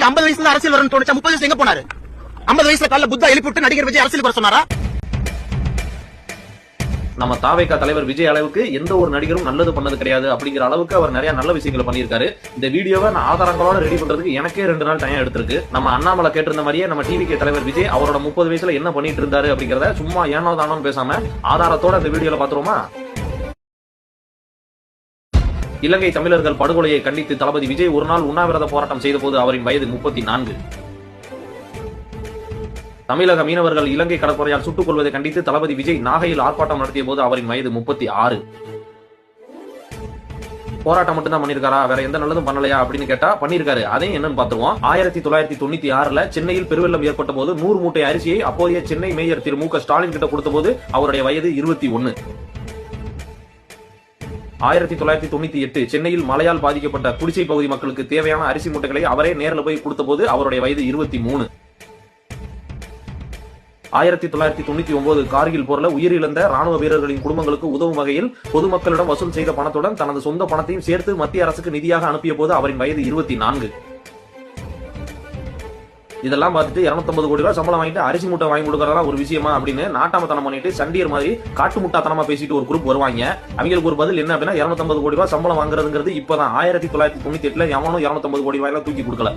விஜய்க்கு ஐம்பது வயசுல அரசியல் வரணும் தோணுச்சா? முப்பது வயசு எங்க போனாரு? ஐம்பது வயசுல கால புத்தா எழுப்பி விட்டு நடிகர் விஜய் அரசியல் வர சொன்னாரா? நம்ம தாவேகா தலைவர் விஜய் அளவுக்கு எந்த ஒரு நடிகரும் நல்லது பண்ணது கிடையாது அப்படிங்கிற அளவுக்கு அவர் நிறைய நல்ல விஷயங்களை பண்ணியிருக்காரு. இந்த வீடியோவை நான் ஆதாரங்களோட ரெடி பண்றதுக்கு எனக்கே ரெண்டு நாள் டைம் எடுத்திருக்கு. நம்ம அண்ணாமலை கேட்டிருந்த மாதிரியே நம்ம டிவிகே தலைவர் விஜய் அவரோட முப்பது வயசுல என்ன பண்ணிட்டு இருந்தாரு அப்படிங்கறத சும்மா ஏனோ தானோன்னு பேசாம ஆதாரத்தோட இந்த வீடியோல பாத்துருவோமா? இலங்கை தமிழர்கள் படுகொலையை கண்டித்து தளபதி விஜய் ஒரு நாள் உண்ணாவிரத போராட்டம் செய்தபோது அவரின் வயது முப்பத்தி நான்கு. தமிழக மீனவர்கள் இலங்கை கடற்கரையால் சுட்டுக் கொள்வதை கண்டித்து தளபதி விஜய் நாகையில் ஆர்ப்பாட்டம் நடத்திய போது அவரின் வயது முப்பத்தி ஆறு. போராட்டம் மட்டும் தான் பண்ணிருக்காரா வேற எந்த நல்லதும் பண்ணலையா அப்படின்னு கேட்டா பண்ணிருக்காரு அதையும் என்னன்னு பாத்துருவோம் ஆயிரத்தி தொள்ளாயிரத்தி தொண்ணூத்தி ஆறுல சென்னையில் பெருவெள்ளம் ஏற்பட்ட போது நூறு மூட்டை அரிசியை அப்போதைய சென்னை மேயர் திரு மு க ஸ்டாலின் கிட்ட கொடுத்த போது அவருடைய வயது இருபத்தி ஒன்னு. ஆயிரத்தி தொள்ளாயிரத்தி தொண்ணூத்தி எட்டு சென்னையில் மழையால் பாதிக்கப்பட்ட குடிசை பகுதி மக்களுக்கு தேவையான அரிசி மூட்டைகளை அவரே நேரில் போய் கொடுத்த போது அவருடைய வயது இருபத்தி மூணு. ஆயிரத்தி தொள்ளாயிரத்தி தொண்ணூத்தி ஒன்பது கார்கில் போர்ல உயிரிழந்த ராணுவ வீரர்களின் குடும்பங்களுக்கு உதவும் வகையில் பொதுமக்களிடம் வசூல் செய்த பணத்துடன் தனது சொந்த பணத்தையும் சேர்த்து மத்திய அரசுக்கு நிதியாக அனுப்பிய போது அவரின் வயது இருபத்தி நான்கு. இதெல்லாம் பார்த்துட்டு 250 கோடி ரூபாய் சம்பளம் வாங்கிட்டு அரிசி மூட்டை வாங்கி கொடுக்கறதெல்லாம் ஒரு விஷயமா அப்படின்னு நாட்டாமத்தனம் பண்ணிட்டு சண்டியர் மாதிரி காட்டு முட்டாத்தனமா பேசிட்டு ஒரு குரூப் வருவாங்க. அவங்களுக்கு ஒரு பதில் என்ன அப்படின்னா 250 கோடி ரூபாய் சம்பளம் வாங்குறதுங்கிறது இப்பதான். ஆயிரத்தி தொள்ளாயிரத்தி தொண்ணூத்தி எட்டுல எவனும் 250 கோடி ரூபாய் தூக்கி கொடுக்கல.